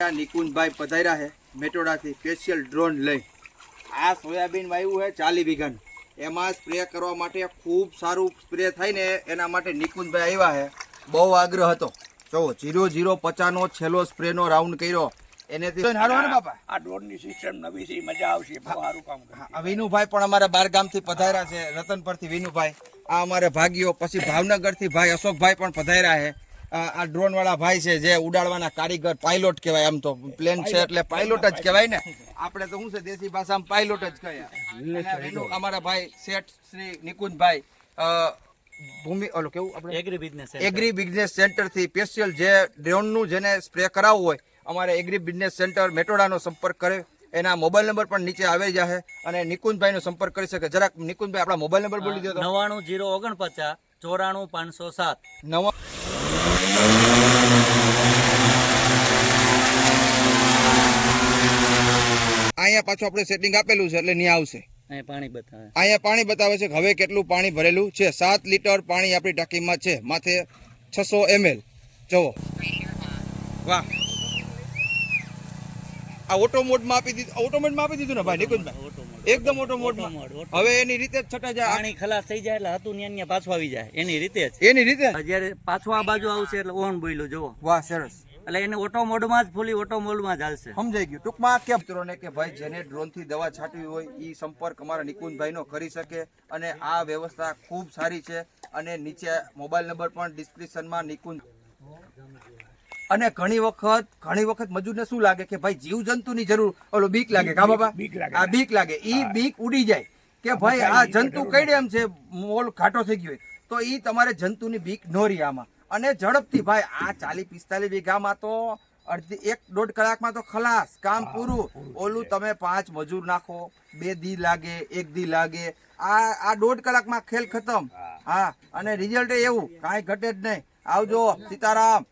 આ નિકુંજભાઈ પધાર્યા છે મેટોડાથી સ્પેશિયલ ડ્રોન લઈ. આ સોયાબીન વાવ્યું છે ચાલી વિઘન. એમાં સ્પ્રે કરવા માટે ખૂબ સારું સ્પ્રે થાય ને એના માટે નિકુંજભાઈ આવ્યા છે. બહુ આગ્રહ હતો. જો જીરો જીરો પચાસનો છેલ્લો સ્પ્રેનો રાઉન્ડ કર્યો એનેથી હાલો ને બાપા? આ ડ્રોનની સિસ્ટમ નવી છે મજા આવશે સારું કામ કરે વિનુભાઈ પણ અમારા બાર ગામથી પધાર્યા છે રતનપરથી વિનુભાઈ. આ અમારે ભાગ્યો પછી ભાવનગરથી ભાઈ અશોકભાઈ પણ પધાર્યા છે. આ ડ્રોન વાળા ભાઈ છે જે ઉડાડવાના કારીગર પાયલોટ કહેવાય આમ તો. પ્લેન છે એટલે પાયલોટ જ કહેવાય ને. આપણે તો શું છે દેશી ભાષામાં પાયલોટ જ કહેવાય અમારા ભાઈ શેઠ શ્રી નિકુંજભાઈ ભૂમિ ઓલો કેવું આપણે? એગ્રી બિઝનેસ એગ્રી બિઝનેસ સેન્ટરથી સ્પેશિયલ જે ડ્રોનનું જેને સ્પ્રે કરાવવું હોય અમારે એગ્રી બિઝનેસ સેન્ટર મેટોડાનો સંપર્ક કરે એના મોબાઈલ નંબર પણ નીચે આવી જશે અને નિકુંજભાઈનો સંપર્ક કરી શકે. જરાક નિકુંજભાઈ આપણા મોબાઈલ નંબર બોલી દો નવાણું જીરો ઓગણપચાસ ચોરાણું પાંચસો સાત. નવા અહીંયા પાછું આપણે સેટિંગ આપેલું છે એટલે નહીં આવશે. પાણી બતાવે. અહીંયા પાણી બતાવે છે કે હવે કેટલું પાણી ભરેલું છે. સાત લીટર પાણી આપણી ટાંકીમાં છે. માથે છસો એમએલ. જુઓ. વાહ. આ ઓટો મોડમાં આપી દીધું ઓટો મોડમાં આપી દીધું ને ભાઈ નિકુંજભાઈ? એકદમ ઓટો મોડમાં હવે એની રીતે જ છટા જાય પાણી ખલાસ થઈ જાય એટલે હતું ન્યા ન્યા પાછું આવી જાય. એની રીતે જ. એની રીતે જ્યારે પાછું આ બાજુ આવશે એટલે ઓન બોઈલો જુઓ. વાહ સરસ. એટલે એને ઓટો મોડમાં જ ફૂલી ઓટો મોડમાં જ હાલશે. સમજાઈ ગયું. ટૂંકમાં કે મિત્રોને કે ભાઈ જેને ડ્રોનથી દવા છાંટવી હોય એ સંપર્ક અમારા નિકુંજભાઈનો કરી શકે અને આ વ્યવસ્થા ખૂબ સારી છે. અને નીચે મોબાઈલ નંબર પણ ડિસ્ક્રિપ્શનમાં નિકુંજ અને ઘણી વખત ઘણી વખત મજૂરને શું લાગે કે ભાઈ જીવ જંતુની જરૂર? ઓલો બીક લાગે કા બાબા બીક લાગે. આ બીક લાગે. ઈ બીક ઉડી જાય કે ભાઈ આ જંતુ કઈડે એમ છે? મોલ ઘાટો થઈ ગયો તો ઈ તમારે જંતુની બીક ન રહી આમાં. અને ઝડપથી ભાઈ આ ચાલી પિસ્તાલીસ વીઘામાં તો અડધી એક દોઢ કલાકમાં તો ખલાસ કામ પૂરું. ઓલું તમે પાંચ મજૂર નાખો બે દી લાગે એક દી લાગે. આ આ દોઢ કલાકમાં ખેલ ખતમ. હા. અને રિઝલ્ટ એવું કાંઈ ઘટે જ નહીં. આવજો સીતારામ.